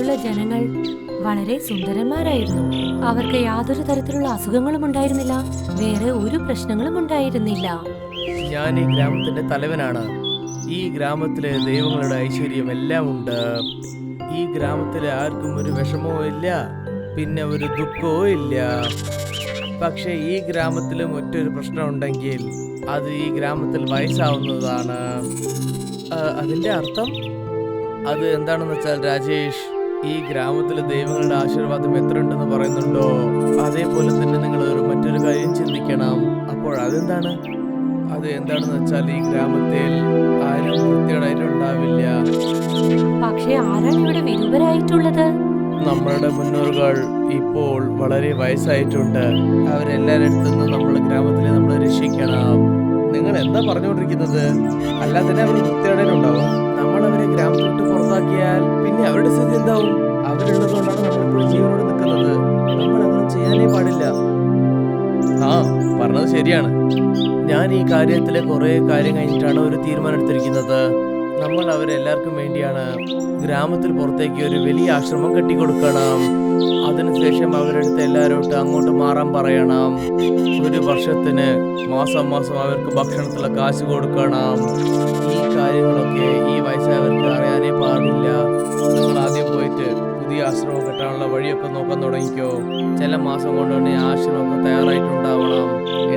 അവിടെയുള്ള ജനങ്ങൾ വളരെ സുന്ദരന്മാരായിരുന്നു. അവർക്ക് യാതൊരു തരത്തിലുള്ള അസുഖങ്ങളും ഉണ്ടായിരുന്നില്ല. വേറെ ഒരു പ്രശ്നങ്ങളും ഉണ്ടായിരുന്നില്ല. ഞാൻ ഈ ഗ്രാമത്തിന്റെ തലവനാണ്. ഈ ഗ്രാമത്തിലെ ദൈവങ്ങളുടെ ഐശ്വര്യം എല്ലാം ഉണ്ട്. ഈ ഗ്രാമത്തിലെ ആർക്കും ഒരു വിഷമവും ഇല്ല പിന്നെ ഒരു ദുഃഖവും ഇല്ല. പക്ഷെ ഈ ഗ്രാമത്തിൽ മറ്റൊരു പ്രശ്നം ഉണ്ടെങ്കിൽ അത് ഈ ഗ്രാമത്തിൽ വയസ്സാവുന്നതാണ്. അതിന്റെ അർത്ഥം? അത് എന്താണെന്ന് വെച്ചാൽ രാജേഷ് ഈ ഗ്രാമത്തിലെ ദൈവങ്ങളുടെ ആശീർവാദം എത്ര ഉണ്ടെന്ന് പറയുന്നുണ്ടോ? അതേപോലെ തന്നെ നിങ്ങൾ ഒരു മറ്റൊരു കാര്യം ചിന്തിക്കണം. അപ്പോൾ അതെന്താണ്? അത് എന്താണെന്ന് വെച്ചാൽ ഈ ഗ്രാമത്തിൽ ആരും വൃത്തികേടായിട്ട് ഉണ്ടാവില്ല. പക്ഷേ ആരാണ് ഇവിടെ വിരൂപരായിട്ടുള്ളത്? നമ്മളുടെ മുന്നോറുകൾ ഇപ്പോൾ വളരെ വയസ്സായിട്ടുണ്ട്. അവരെല്ലാവരുടെ നിന്ന് നമ്മുടെ ഗ്രാമത്തിലെ നമ്മൾ രക്ഷിക്കണം. നിങ്ങൾ എന്താ പറഞ്ഞുകൊണ്ടിരിക്കുന്നത്? അല്ലാതെ അവർ വൃത്തികേടായിട്ടുണ്ടാവും നമ്മൾ അവരെ ഗ്രാമത്തിലോട്ട് പുറത്താക്കിയാൽ പിന്നെ അവരുടെ സ്ഥിതി എന്താവും? അവരുള്ളതുകൊണ്ടാണ് നമ്മൾ ഇപ്പോൾ ജീവനോട് നിൽക്കുന്നത്. നമ്മൾ അങ്ങനെ ചെയ്യാനേ പാടില്ല. ആ പറഞ്ഞത് ശരിയാണ്. ഞാൻ ഈ കാര്യത്തിലെ കുറേ കാര്യം കഴിഞ്ഞിട്ടാണ് ഒരു തീരുമാനം എടുത്തിരിക്കുന്നത്. നമ്മൾ അവരെല്ലാവർക്കും വേണ്ടിയാണ് ഗ്രാമത്തിൽ പുറത്തേക്ക് ഒരു വലിയ ആശ്രമം കെട്ടി കൊടുക്കണം അതിനുശേഷം അവരെടുത്ത് എല്ലാവരോട്ട് അങ്ങോട്ട് മാറാൻ പറയണം. ഒരു വർഷത്തിന് മാസം മാസം അവർക്ക് ഭക്ഷണത്തിലുള്ള കാശ് കൊടുക്കണം. ഈ കാര്യങ്ങളൊക്കെ ഈ വയസ്സായവർക്ക് അറിയാനേ പാടില്ല. നിങ്ങൾ ആദ്യം പോയിട്ട് പുതിയ ആശ്രമം കെട്ടാനുള്ള വഴിയൊക്കെ നോക്കാൻ തുടങ്ങിക്കോ. ചില മാസം കൊണ്ട് തന്നെ ഈ ആശ്രമമൊക്കെ തയ്യാറായിട്ടുണ്ടാവണം.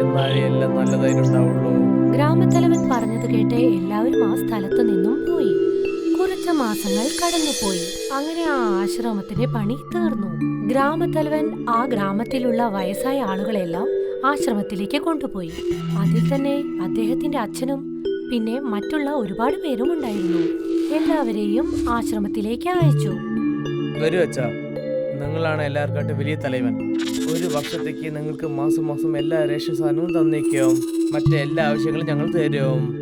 എന്നാലേ എല്ലാം നല്ലതായിട്ടുണ്ടാവുള്ളൂ. ഗ്രാമത്തലവൻ പറഞ്ഞത് കേട്ട് എല്ലാവരും ആ സ്ഥലത്തു മാസങ്ങൾ കടന്നുപോയി. അങ്ങനെ ആ ആശ്രമത്തിന്റെ പണി തീർന്നു. ഗ്രാമത്തലവൻ ആ ഗ്രാമത്തിലുള്ള വയസ്സായ ആളുകളെല്ലാം ആശ്രമത്തിലേക്ക് കൊണ്ടുപോയി. അതിൽ തന്നെ അദ്ദേഹത്തിന്റെ അച്ഛനും പിന്നെ മറ്റുള്ള ഒരുപാട് പേരും ഉണ്ടായിരുന്നു. എല്ലാവരെയും ആശ്രമത്തിലേക്ക് അയച്ചു. നിങ്ങളാണ് വലിയ തലവൻ. ഒരു വർഷത്തേക്ക് നിങ്ങൾക്ക് മാസം മാസം എല്ലാ റേഷൻ സാധനവും തന്നേക്കും. മറ്റെല്ലാ ആവശ്യങ്ങളും ഞങ്ങൾ തരും.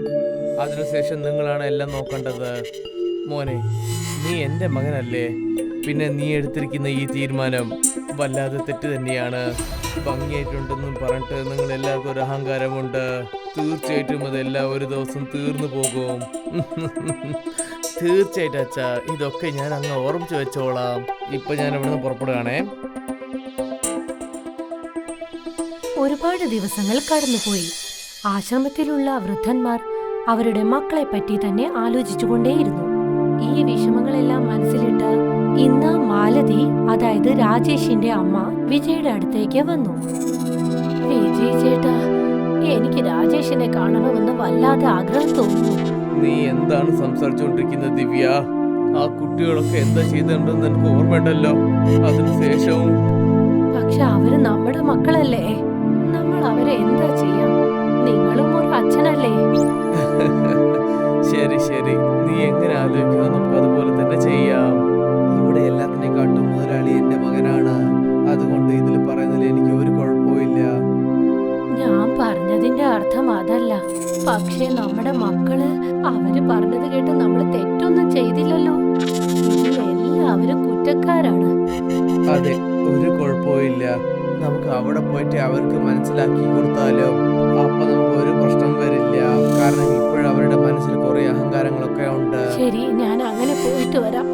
അതിനുശേഷം നിങ്ങളാണ് എല്ലാം നോക്കേണ്ടത്. മോനെ നീ എന്റെ മകനല്ലേ? പിന്നെ നീ എടുത്തിരിക്കുന്ന ഈ തീരുമാനം വല്ലാതെ തെറ്റ് തന്നെയാണ്. ഭംഗിയായിട്ടുണ്ടെന്നും പറഞ്ഞിട്ട് നിങ്ങൾ എല്ലാവർക്കും ഒരു അഹങ്കാരമുണ്ട്. തീർച്ചയായിട്ടും അതെല്ലാം ഒരു ദിവസം തീർന്നു പോകും. തീർച്ചയായിട്ടും അച്ഛാ ഇതൊക്കെ ഞാൻ അങ്ങ് ഓർമ്മിച്ച് വെച്ചോളാം. ഇപ്പൊ ഞാൻ ഇവിടുന്ന് പുറപ്പെടുകയാണേ. ഒരുപാട് ദിവസങ്ങൾ കടന്നുപോയി. ആശ്രമത്തിലുള്ള വൃദ്ധന്മാർ അവരുടെ മക്കളെ പറ്റി തന്നെ ആലോചിച്ചുകൊണ്ടേയിരുന്നു. ഈ വിഷമങ്ങളെല്ലാം മനസ്സിലിട്ട് ഇന്ന് മാലതി അതായത് രാജേഷിന്റെ അമ്മ വിജയുടെ അടുത്തേക്ക് വന്നു. വിജയ് ചേട്ടാ എനിക്ക് രാജേഷിനെ കാണണമെന്ന് വല്ലാതെ ആഗ്രഹം തോന്നുന്നു. നീ എന്താണ് സംസാരിച്ചുകൊണ്ടിരിക്കുന്നത് ദിവ്യ? ആ കുട്ടികളൊക്കെ എന്താ ചെയ്തിട്ടുണ്ടെന്ന് എനിക്ക് ഓർമ്മയുണ്ടല്ലോ. അതിനുശേഷവും പക്ഷെ അവർ നമ്മുടെ മക്കളല്ലേ? നമ്മൾ അവരെ എന്താ ചെയ്യാം? നിങ്ങളും ഒരു അച്ഛനല്ലേ? ശരി ശരി. നീ എങ്ങനെ ആലോചിക്കുക നമുക്ക് അതുപോലെ തന്നെ ചെയ്യാം. ഇവിടെ എല്ലാത്തിനെക്കാട്ടും മുതലാളി എന്റെ മകനാണ്. അതുകൊണ്ട് ഇതിൽ പറയുന്നതിൽ എനിക്ക് ഒരു കുഴപ്പമില്ല ഞാൻ പറഞ്ഞതിന്റെ അർത്ഥം അതല്ല. പക്ഷേ നമ്മുടെ മക്കൾ അവർ പറഞ്ഞത് കേട്ട് നമ്മൾ തെറ്റൊന്നും ചെയ്തില്ലല്ലോ. എല്ലാവരും കുറ്റക്കാരാണ്. അതെ ഒരു കുഴപ്പമില്ല നമുക്ക് അവിടെ പോയിട്ട് അവർക്ക് മനസ്സിലാക്കി കൊടുത്താലും? ശരി ഞാൻ അങ്ങനെ പോയിട്ട് വരാം.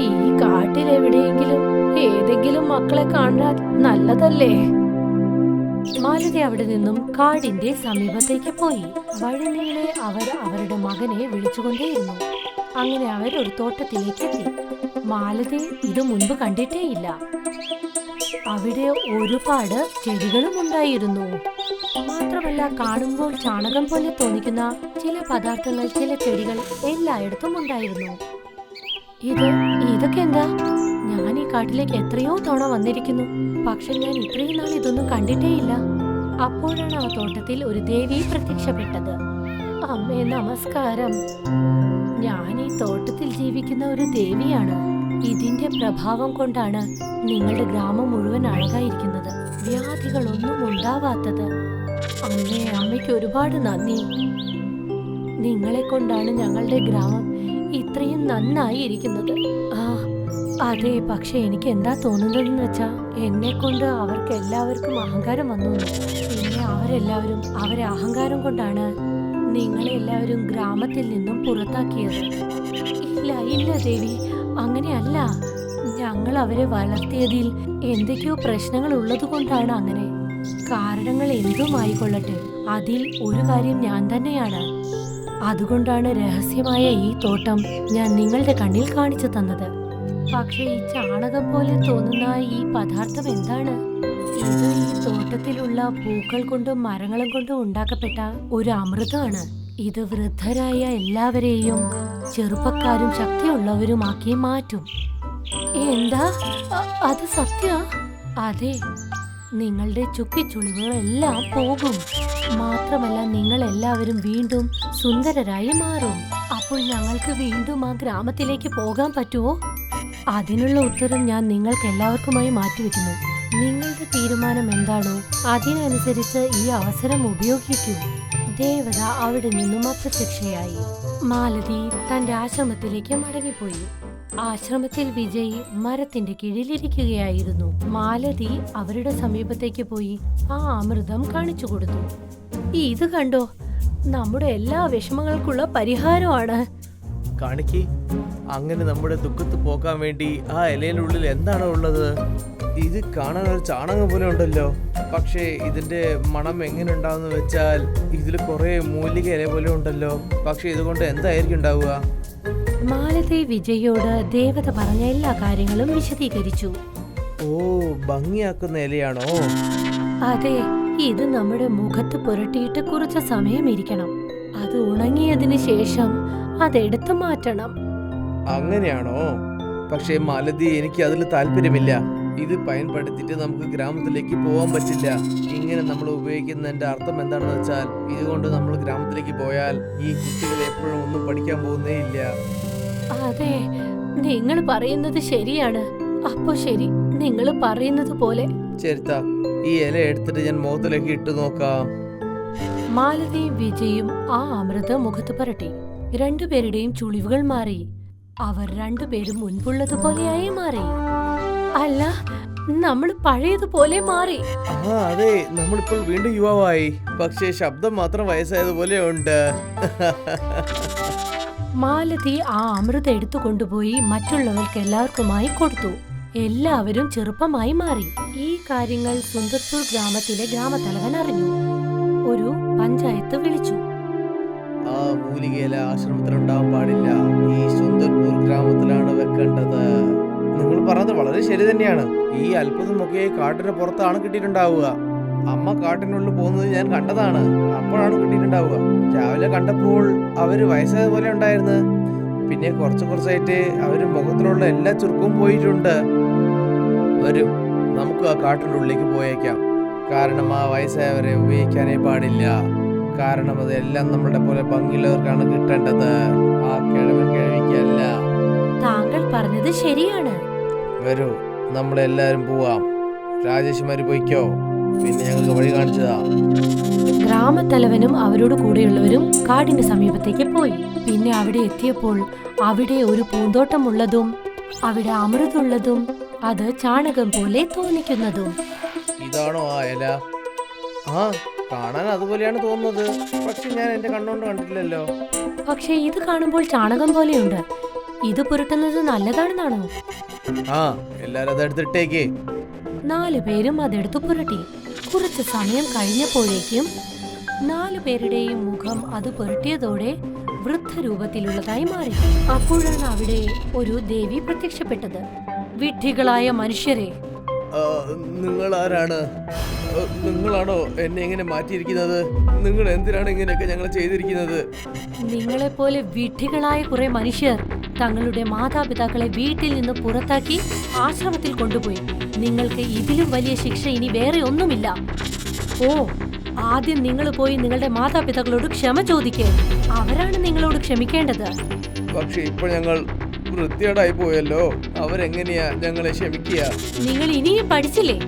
ഈ കാട്ടിലെവിടെയെങ്കിലും ഏതെങ്കിലും മക്കളെ കാണാൻ നല്ലതല്ലേ? മാലതി അവിടെ നിന്നും കാടിന്റെ സമീപത്തേക്ക് പോയി. വഴിനീളെ അവർ അവരുടെ മകനെ വിളിച്ചുകൊണ്ടേയിരുന്നു. അങ്ങനെ അവർ ഒരു തോട്ടത്തിലേക്ക് എത്തി. മാലതി ഇത് മുൻപ് കണ്ടിട്ടേയില്ല. അവിടെ ഒരുപാട് ചെടികളും ഉണ്ടായിരുന്നു മാത്രമല്ല കാണുമ്പോൾ ചാണകം പോലെ തോന്നിക്കുന്ന ചില പദാർത്ഥങ്ങൾ ചില ചെടികൾ എല്ലായിടത്തും ഉണ്ടായിരുന്നു. ഇത് ഇതൊക്കെ എന്താ? ഞാൻ ഈ കാട്ടിലേക്ക് എത്രയോ തവണ വന്നിരിക്കുന്നു. പക്ഷെ ഞാൻ ഇത്രയും നാൾ ഇതൊന്നും കണ്ടിട്ടേയില്ല. അപ്പോഴാണ് ആ തോട്ടത്തിൽ ഒരു ദേവി പ്രത്യക്ഷപ്പെട്ടത്. അമ്മേ നമസ്കാരം. ഞാൻ ഈ തോട്ടത്തിൽ ജീവിക്കുന്ന ഒരു ദേവിയാണ്. ഇതിന്റെ പ്രഭാവം കൊണ്ടാണ് നിങ്ങളുടെ ഗ്രാമം മുഴുവൻ അഴകായിരിക്കുന്നത്. വ്യാധികളൊന്നും ഉണ്ടാവാത്തത്. അമ്മേ അമ്മയ്ക്ക് ഒരുപാട് നന്ദി. നിങ്ങളെ കൊണ്ടാണ് ഞങ്ങളുടെ ഗ്രാമം ഇത്രയും നന്നായി ഇരിക്കുന്നത്. ആ അതെ പക്ഷെ എനിക്ക് എന്താ തോന്നുന്നതെന്ന് വെച്ചാ എന്നെ കൊണ്ട് അവർക്ക് എല്ലാവർക്കും അഹങ്കാരം വന്നു. പിന്നെ അവരെല്ലാവരും അവരെ അഹങ്കാരം കൊണ്ടാണ് നിങ്ങളെ എല്ലാവരും ഗ്രാമത്തിൽ നിന്നും പുറത്താക്കിയത്. ഇല്ല ഇല്ല ദേവി അങ്ങനെയല്ല. ഞങ്ങൾ അവരെ വളർത്തിയതിൽ എന്തൊക്കെയോ പ്രശ്നങ്ങൾ ഉള്ളത് കൊണ്ടാണ് അങ്ങനെ. കാരണങ്ങൾ എന്തുമായിക്കൊള്ളട്ടെ? അതിൽ ഒരു കാര്യം ഞാൻ തന്നെയാണ്. അതുകൊണ്ടാണ് രഹസ്യമായ ഈ തോട്ടം ഞാൻ നിങ്ങളുടെ കണ്ണിൽ കാണിച്ചു തന്നത്. പക്ഷേ ഈ ചാണകം പോലെ തോന്നുന്ന ഈ പദാർത്ഥം എന്താണ്? ഈ തോട്ടത്തിലുള്ള പൂക്കൾ കൊണ്ടും മരങ്ങളും കൊണ്ടും ഉണ്ടാക്കപ്പെട്ട ഒരു അമൃതമാണ് ഇത് വൃദ്ധരായ എല്ലാവരെയും ചെറുപ്പക്കാരും ശക്തിയുള്ളവരുമാക്കി മാറ്റും. എന്താ? അത് സത്യ? അതെ നിങ്ങളുടെ ചുക്കിച്ചുളിവുകളെല്ലാം പോകും. മാത്രമല്ല നിങ്ങൾ എല്ലാവരും വീണ്ടും സുന്ദരരായി മാറും. അപ്പോൾ ഞങ്ങൾക്ക് വീണ്ടും ആ ഗ്രാമത്തിലേക്ക് പോകാൻ പറ്റുമോ? അതിനുള്ള ഉത്തരം ഞാൻ നിങ്ങൾക്ക് എല്ലാവർക്കുമായി മാറ്റിവെക്കുന്നു. നിങ്ങളുടെ തീരുമാനം എന്താണോ അതിനനുസരിച്ച് ഈ അവസരം ഉപയോഗിക്കൂ. ദേവത അവിടെ നിന്നും അപ്രത്യക്ഷയായി. മാലതി തന്റെ ആശ്രമത്തിലേക്ക് മടങ്ങിപ്പോയി. ആശ്രമത്തിൽ വിജയ് മരത്തിന്റെ കീഴിലിരിക്കുകയായിരുന്നു. മാലതി അവരുടെ സമീപത്തേക്ക് പോയി ആ അമൃതം കാണിച്ചു കൊടുത്തു. ഇത് കണ്ടോ? നമ്മുടെ എല്ലാ വിഷമങ്ങൾക്കുള്ള പരിഹാരമാണ്. കാണിക്കേ അങ്ങനെ നമ്മുടെ ദുഃഖത്ത് പോകാൻ വേണ്ടി ആ ഇലയിലുള്ളിൽ എന്താണോ ഉള്ളത്? ഇത് കാണാൻ ഒരു ചാണകം പോലെ ഉണ്ടല്ലോ. പക്ഷേ ഇതിന്റെ മണം എങ്ങനെ ഉണ്ടാവുന്ന വെച്ചാൽ ഇതിൽ കുറെ മൂലിക ഇല പോലെ ഉണ്ടല്ലോ. പക്ഷെ ഇതുകൊണ്ട് എന്തായിരിക്കും ഉണ്ടാവുക? മാലതി വിജയോട് ദേവത പറഞ്ഞ എല്ലാ കാര്യങ്ങളും വിശദീകരിച്ചു. ഓ ഭംഗിയാക്കുന്ന ഇലയാണോ? അതെ ഇത് നമ്മുടെ മുഖത്ത് പുരട്ടിയിട്ട് കുറച്ച് സമയം ഇരിക്കണം അത് ഉണങ്ങിയതിന് ശേഷം അതെടുത്തു മാറ്റണം. അങ്ങനെയാണോ? പക്ഷേ മാലതി എനിക്ക് അതിൽ താല്പര്യമില്ല. ഇത് പയൻപെടുത്തിട്ട് നമുക്ക് ഗ്രാമത്തിലേക്ക് പോകാൻ പറ്റില്ല. ഇങ്ങനെ നമ്മൾ ഉപയോഗിക്കുന്നതിന്റെ അർത്ഥം എന്താണെന്ന് വെച്ചാൽ ഇതുകൊണ്ട് നമ്മൾ ഗ്രാമത്തിലേക്ക് പോയാൽ ഈ കുട്ടികൾ എപ്പോഴും ഒന്നും പഠിക്കാൻ പോകുന്നേ ഇല്ല. അതെ നിങ്ങൾ പറയുന്നത് ശരിയാണ്. അപ്പോ ശരി നിങ്ങൾ പറയുന്നത് പോലെ. ചെരുത്ത ഈ ഇല എടുത്തിട്ട് ഞാൻ മുഖത്തിലേക്ക് ഇട്ട് നോക്കാം. മാലതിയും വിജയും ആ അമൃത മുഖത്ത് പുരട്ടി രണ്ടുപേരുടെയും ചുളിവുകൾ മാറി. അവർ രണ്ടുപേരും മുൻപുള്ളതുപോലെയായി മാറി. അല്ല നമ്മൾ പഴയതുപോലെ മാറി. ആ അതെ നമ്മളിപ്പോൾ വീണ്ടും യുവാവായി. പക്ഷേ ശബ്ദം മാത്രം വയസ്സായതുപോലെ ഉണ്ട്. മാലതി ആ അമൃത എടുത്തു കൊണ്ടുപോയി മറ്റുള്ളവർക്ക് എല്ലാവർക്കുമായി കൊടുത്തു. എല്ലാവരും ചെറുപ്പമായി മാറി. ഈ കാര്യങ്ങൾ സുന്ദർപൂർ ഗ്രാമത്തിലെ ഗ്രാമത്തലവൻ അറിഞ്ഞു. ഒരു പഞ്ചായത്ത് വിളിച്ചു. ആ മൂലികയില ആശ്രമത്തിലുണ്ടാവാൻ പാടില്ല. ഈ സുന്ദർപൂർ ഗ്രാമത്തിലാണ് വെക്കേണ്ടത്. നിങ്ങൾ പറഞ്ഞത് വളരെ ശരി തന്നെയാണ്. ഈ അത്ഭുതമൊക്കെ കാട്ടിന് പുറത്താണ് കിട്ടിയിട്ടുണ്ടാവുക. അമ്മ കാട്ടിനുള്ളിൽ പോകുന്നത് ഞാൻ കണ്ടതാണ്. അപ്പോഴാണ് കിട്ടിയിട്ടുണ്ടാവുക. രാവിലെ കണ്ടപ്പോൾ അവർ വയസ്സായ പോലെ ഉണ്ടായിരുന്നു. പിന്നെ കുറച്ച് കുറച്ചായിട്ട് അവർ മുഖത്തിലുള്ള എല്ലാ ചുരുക്കവും പോയിട്ടുണ്ട്. വരും നമുക്ക് ആ കാട്ടിന്റെ ഉള്ളിലേക്ക് പോയേക്കാം. കാരണം ആ വയസ്സായവരെ ഉപയോഗിക്കാനേ പാടില്ല. കാരണം അതെല്ലാം നമ്മുടെ പോലെ ഭംഗിയുള്ളവർക്കാണ് കിട്ടേണ്ടത്. ആ കിഴവൻ കിഴവിക്കല്ല. താങ്കൾ പറഞ്ഞത് ശരിയാണ്. വരൂ നമ്മളെല്ലാരും പോവാം. രാജേഷ്മാര് പോയിക്കോ? പിന്നെ ഞങ്ങൾക്ക് വഴി കാണിച്ചതാ. ഗ്രാമത്തലവനും അവരോട് കൂടെയുള്ളവരും കാടിന്റെ സമീപത്തേക്ക് പോയി. പിന്നെ അവിടെ എത്തിയപ്പോൾ അവിടെ ഒരു പൂന്തോട്ടമുള്ളതും അവിടെ അമൃതുള്ളതും അത് ചാണകം പോലെ തോന്നിക്കുന്നതും. ഇതാണോ ആ ഇല? ആ കാണാൻ അതുപോലെയാണ് തോന്നുന്നത്. പക്ഷെ ഞാൻ എന്റെ കണ്ണുകൊണ്ട് കണ്ടിട്ടില്ലല്ലോ. പക്ഷെ ഇത് കാണുമ്പോൾ ചാണകം പോലെയുണ്ട്. ഇത് പുരട്ടുന്നത് നല്ലതാണെന്നാണോ? ആ എല്ലാരും അത് എടുത്തിട്ടേക്ക്. നാലു പേരും അതെടുത്തു പുരട്ടി. കുറച്ച് സമയം കഴിഞ്ഞപ്പോഴേക്കും നാലു പേരുടെയും മുഖം അത് പുരട്ടിയതോടെ വൃദ്ധരൂപത്തിലുള്ളതായി മാറി. അപ്പോഴാണ് അവിടെ ഒരു ദേവി പ്രത്യക്ഷപ്പെട്ടത്. വിഡ്ഢികളായ മനുഷ്യരെ. നിങ്ങൾ ആരാണ് നിങ്ങളാണോ എന്നെ ഇങ്ങനെ മാറ്റിയിരിക്കുന്നത്? നിങ്ങൾ എന്തിനാണ് ഇങ്ങനെയൊക്കെ ഞങ്ങൾ ചെയ്തിരിക്കുന്നത്? നിങ്ങളെപ്പോലെ വിഡ്ഢികളായ കുറെ മനുഷ്യർ തങ്ങളുടെ മാതാപിതാക്കളെ വീട്ടിൽ നിന്ന് പുറത്താക്കി ആശ്രമത്തിൽ കൊണ്ടുപോയി. നിങ്ങൾക്ക് ഇതിലും വലിയ ശിക്ഷ ഇനി വേറെ ഒന്നുമില്ല. ഓ ആദ്യം നിങ്ങൾ പോയി നിങ്ങളുടെ മാതാപിതാക്കളോട് ക്ഷമ ചോദിക്കേ. അവരാണ് നിങ്ങളോട് ക്ഷമിക്കേണ്ടത്. പക്ഷേ ഇപ്പോൾ ഞങ്ങൾ വൃത്തികേടായി പോയല്ലോ. അവരെങ്ങനെയാ ഞങ്ങളെ ക്ഷമിക്കുക? നിങ്ങൾ ഇനിയും പഠിച്ചില്ലേ?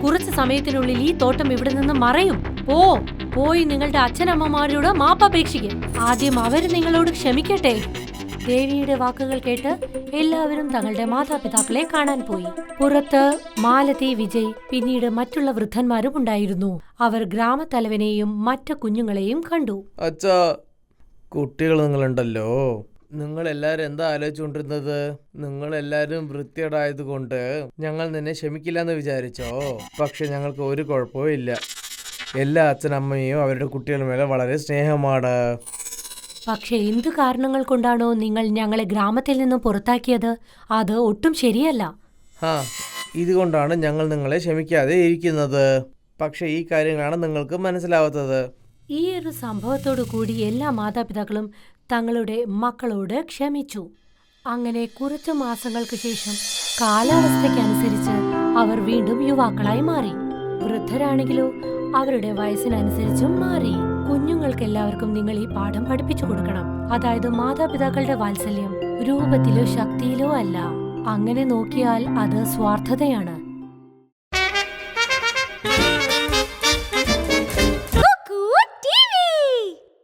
കുറച്ച് സമയത്തിനുള്ളിൽ ഈ തോട്ടം ഇവിടെ നിന്ന് മറയും. ഓ പോയി നിങ്ങളുടെ അച്ഛനമ്മമാരോട് മാപ്പ് മാപ്പപേക്ഷിക്കും. ആദ്യം അവർ നിങ്ങളോട് ക്ഷമിക്കട്ടെ. ദേവിയുടെ വാക്കുകൾ കേട്ട് എല്ലാവരും തങ്ങളുടെ മാതാപിതാക്കളെ കാണാൻ പോയി. പുറത്ത് മാലതി വിജയ് പിന്നീട് മറ്റുള്ള വൃദ്ധന്മാരും ഉണ്ടായിരുന്നു. അവർ ഗ്രാമത്തലവനെയും മറ്റു കുഞ്ഞുങ്ങളെയും കണ്ടു. അച്ഛാ കുട്ടികൾ നിങ്ങളുണ്ടല്ലോ. നിങ്ങൾ എല്ലാരും എന്താ ആലോചിച്ചുകൊണ്ടിരുന്നത്? നിങ്ങൾ എല്ലാരും വൃത്തിയേടായതുകൊണ്ട് ഞങ്ങൾ നിന്നെ ക്ഷമിക്കില്ല എന്ന് വിചാരിച്ചോ? പക്ഷെ ഞങ്ങൾക്ക് ഒരു കുഴപ്പവും ഇല്ല. എല്ലാ അച്ഛനമ്മയും അവരുടെ കുട്ടികളുടെ മേലെ വളരെ സ്നേഹമാണ്. പക്ഷെ എന്തു കാരണങ്ങൾ കൊണ്ടാണോ നിങ്ങൾ ഞങ്ങളെ ഗ്രാമത്തിൽ നിന്ന് പുറത്താക്കിയത്? അത് ഒട്ടും ശരിയല്ല. ആ ഇതുകൊണ്ടാണ് ഞങ്ങൾ നിങ്ങളെ ക്ഷമിക്കാതെ ഇരിക്കുന്നത്. പക്ഷെ ഈ കാര്യങ്ങളാണ് നിങ്ങൾക്ക് മനസ്സിലാവാത്തത്. ഈ ഒരു സംഭവത്തോടു കൂടി എല്ലാ മാതാപിതാക്കളും തങ്ങളുടെ മക്കളോട് ക്ഷമിച്ചു. അങ്ങനെ കുറച്ചു മാസങ്ങൾക്ക് ശേഷം കാലാവസ്ഥയ്ക്കനുസരിച്ച് അവർ വീണ്ടും യുവാക്കളായി മാറി. വൃദ്ധരാണെങ്കിലോ അവരുടെ വയസ്സിനനുസരിച്ചും മാറി. കുഞ്ഞുങ്ങൾക്ക് എല്ലാവർക്കും നിങ്ങൾ ഈ പാഠം പഠിപ്പിച്ചു കൊടുക്കണം. അതായത് മാതാപിതാക്കളുടെ വാത്സല്യം. രൂപത്തിലോ ശക്തിയിലോ അല്ല. അങ്ങനെ നോക്കിയാൽ അത് സ്വാർത്ഥതയാണ്.